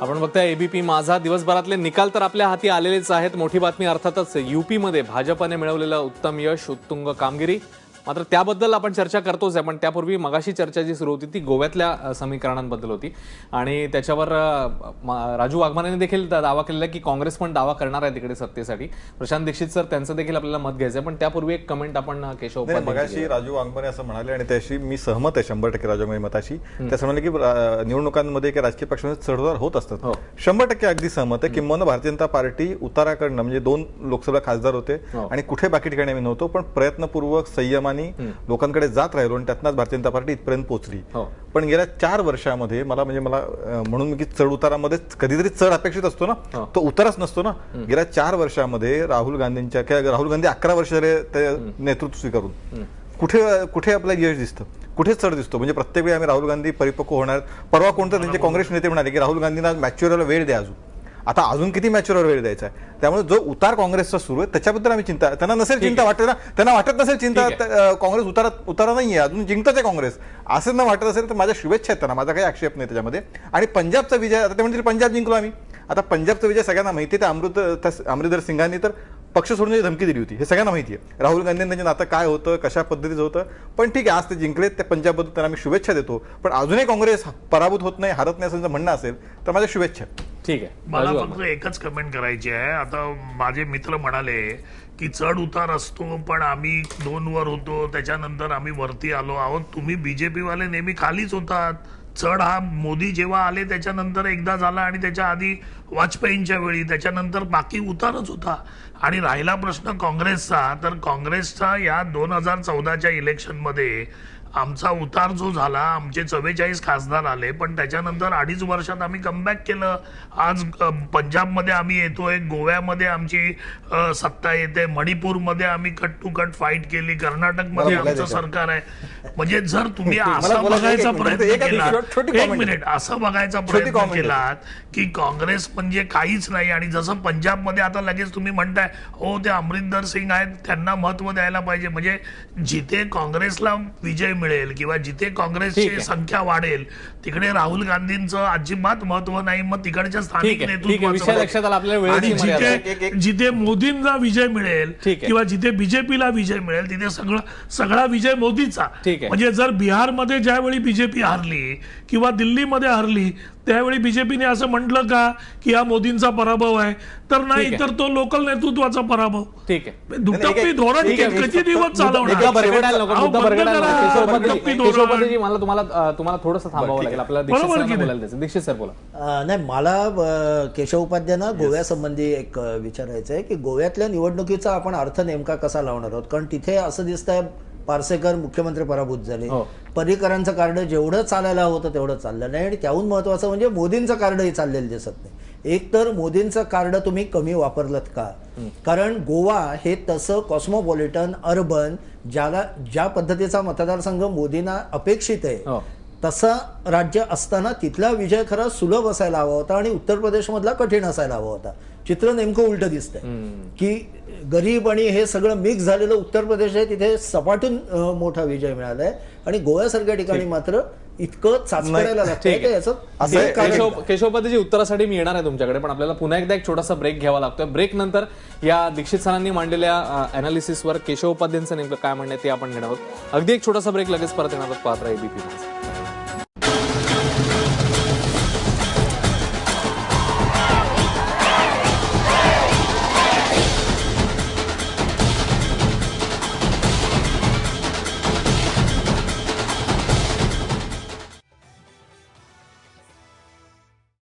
आपण बघताय एबीपी माझा दिवसभरातले निकाल तर आपल्या हाती आलेलेच आहेत. मोठी बातमी अर्थातच युपीमध्ये भाजपने मिळवलेलं उत्तम यश उत्तुंग कामगिरी. मात्र त्याबद्दल आपण चर्चा करतोच आहे पण त्यापूर्वी मगाशी चर्चा जी सुरू होती ती गोव्यातल्या समीकरणांबद्दल होती. आणि त्याच्यावर राजू वाघमारेने देखील दावा केलेला की काँग्रेस पण दावा करणार आहे तिकडे सत्तेसाठी. प्रशांत दीक्षित सर त्यांचं देखील आपल्याला मत घ्यायचं आहे पण त्यापूर्वी एक कमेंट आपण केशव मगाशी राजू वाघमारे असं म्हणाले आणि त्याशी मी सहमत आहे शंभर टक्के राजू मताशी. ते असं म्हणाले की निवडणुकांमध्ये काही राजकीय पक्षांमध्ये चढउतार होत असतात. हो. शंभर टक्के अगदी सहमत आहे किंवा भारतीय जनता पार्टी उताराकडनं म्हणजे दोन लोकसभा खासदार होते हो. आणि कुठे बाकी ठिकाणी आम्ही नव्हतो पण प्रयत्नपूर्वक संयमाने लोकांकडे जात राहिलो आणि त्यातनंच भारतीय जनता पार्टी इथपर्यंत पोहोचली. हो. पण गेल्या चार वर्षामध्ये मला म्हणजे मला म्हणून की चढ उतारामध्ये कधीतरी चढ अपेक्षित असतो ना हो. तो उतारच नसतो ना. गेल्या चार वर्षामध्ये राहुल गांधींच्या किंवा राहुल गांधी अकरा वर्ष झाले ते नेतृत्व स्वीकारून. कुठे कुठे आपलं यश दिसतं? कुठे चढ दिसतो? म्हणजे प्रत्येक वेळी आम्ही राहुल गांधी परिपक्व होणार. परवा कोणतं त्यांचे काँग्रेस नेते म्हणाले की राहुल गांधींना मॅच्युअरला वेळ द्या अजून. आता अजून किती मॅच्युअर वेळ द्यायचा आहे? त्यामुळे जो उतार काँग्रेसचा सुरू आहे त्याच्याबद्दल आम्ही चिंता त्यांना नसेल चिंता वाटत ना? त्यांना वाटत नसेल चिंता काँग्रेस उतारा उतारा नाहीये अजून जिंकतच आहे काँग्रेस. असं न वाटत असेल तर माझ्या शुभेच्छा आहेत त्यांना. माझा काही आक्षेप नाही त्याच्यामध्ये. आणि पंजाबचा विजय आता ते म्हणतील पंजाब जिंकलो आम्ही. आता पंजाबचा विजय सगळ्यांना माहिती आहे. त्या अमृत अमरिंदर सिंगांनी तर पक्ष सोडण्याची धमकी दिली होती हे सगळ्यांना माहिती आहे. राहुल गांधींनी त्यांचं नातं काय होतं कशा पद्धतीचं होतं? पण ठीक आहे आज ते जिंकलेत त्या पंजाबबद्दल त्यांना मी शुभेच्छा देतो. पण अजूनही काँग्रेस पराभूत होत नाही हरत नाही असं जर म्हणणं असेल तर माझ्या शुभेच्छा. ठीक आहे. मला फक्त एकच कमेंट करायची आहे. आता माझे मित्र म्हणाले की चढ उतार असतो पण आम्ही दोन वर होतो त्याच्यानंतर आम्ही वरती आलो आहोत. तुम्ही बीजेपी वाले नेहमी खालीच होतात. चढ हा मोदी जेव्हा आले त्याच्यानंतर एकदा झाला आणि त्याच्या आधी वाजपेयींच्या वेळी त्याच्यानंतर बाकी उतारच होता. आणि राहिला प्रश्न काँग्रेसचा. तर काँग्रेसचा या दोन हजार चौदाच्या इलेक्शनमध्ये आमचा उतार जो झाला आमचे चव्वेचाळीस खासदार आले पण त्याच्यानंतर अडीच वर्षात आम्ही कमबॅक केलं आज पंजाबमध्ये आम्ही येतोय गोव्यामध्ये आमची सत्ता येते मणिपूरमध्ये आम्ही कट टू कट फाईट केली कर्नाटकमध्ये आमचं सरकार आहे म्हणजे जर तुम्ही असं बघायचा प्रयत्न केला एक. मिनिट असं बघायचा प्रयत्न. केलात की काँग्रेस म्हणजे काहीच नाही आणि जसं पंजाबमध्ये आता लगेच तुम्ही म्हणताय हो ते अमरिंदर सिंग आहेत त्यांना महत्त्व द्यायला पाहिजे म्हणजे जिथे काँग्रेसला विजय मिळेल किंवा जिथे काँग्रेसची. संख्या वाढेल तिकडे राहुल गांधींचं अजिबात महत्त्व नाही मग तिकडच्या स्थानिक नेतृत्वाचं जिथे मोदींना विजय मिळेल. किंवा जिथे बीजेपीला विजय मिळेल तिथे सगळं सगळा विजय मोदीचा. म्हणजे जर बिहारमध्ये ज्यावेळी बीजेपी हारली किंवा दिल्लीमध्ये हारली त्यावेळी बीजेपीने असं म्हटलं का की हा मोदींचा पराभव आहे? तर नाही. तर तो लोकल नेतृत्वाचा पराभव. ठीक आहे. दुटप्पी धोरण. किती दिवस. उपाध्यायजी, मला तुम्हाला तुम्हाला थोडंसं थांबावं लागेल. आपल्याला दीक्षित सर बोला. नाही मला केशव उपाध्यायांना गोव्यासंबंधी एक विचारायचं आहे की गोव्यातल्या निवडणुकीचा आपण अर्थ नेमका कसा लावणार आहोत? कारण तिथे असं दिसतंय पारसेकर मुख्यमंत्री पराभूत झाले. हो. पर्रीकरांचं कार्ड जेवढं चालायला होतं तेवढं चाललं नाही आणि त्याहून महत्वाचं म्हणजे मोदींचं कार्डही चाललेलं दिसत नाही. एक तर मोदींचं कार्ड तुम्ही कमी वापरलं का? कारण गोवा हे तसं कॉस्मोपॉलिटन अर्बन ज्याला ज्या पद्धतीचा मतदारसंघ मोदींना अपेक्षित आहे हो. तसं राज्य असताना तिथला विजय खरा सुलभ असायला हवा होता आणि उत्तर प्रदेशमधला कठीण असायला हवा होता. चित्र नेमकं उलट दिसतंय. की गरीब आणि हे सगळं मिक्स झालेलं उत्तर प्रदेश आहे तिथे सपाटून मोठा विजय मिळालाय. आणि गोव्यासारख्या ठिकाणी मात्र इतकं चाचपडायला लागतंय ठीक की आहे. याचं? असं आहे, एक कारण केशव नाही. केशवपतीजी उत्तरासाठी मी येणार आहे तुमच्याकडे पण आपल्याला पुन्हा एकदा एक छोटासा ब्रेक घ्यावा लागतोय. ब्रेक नंतर या दीक्षित सरांनी मांडलेल्या अनालिसिसवर केशव उपाध्यांचं नेमकं काय म्हणणं आहे ते आपण घेणार आहोत. अगदी एक छोटासा ब्रेक लगेच परत येणार राहा एबीपी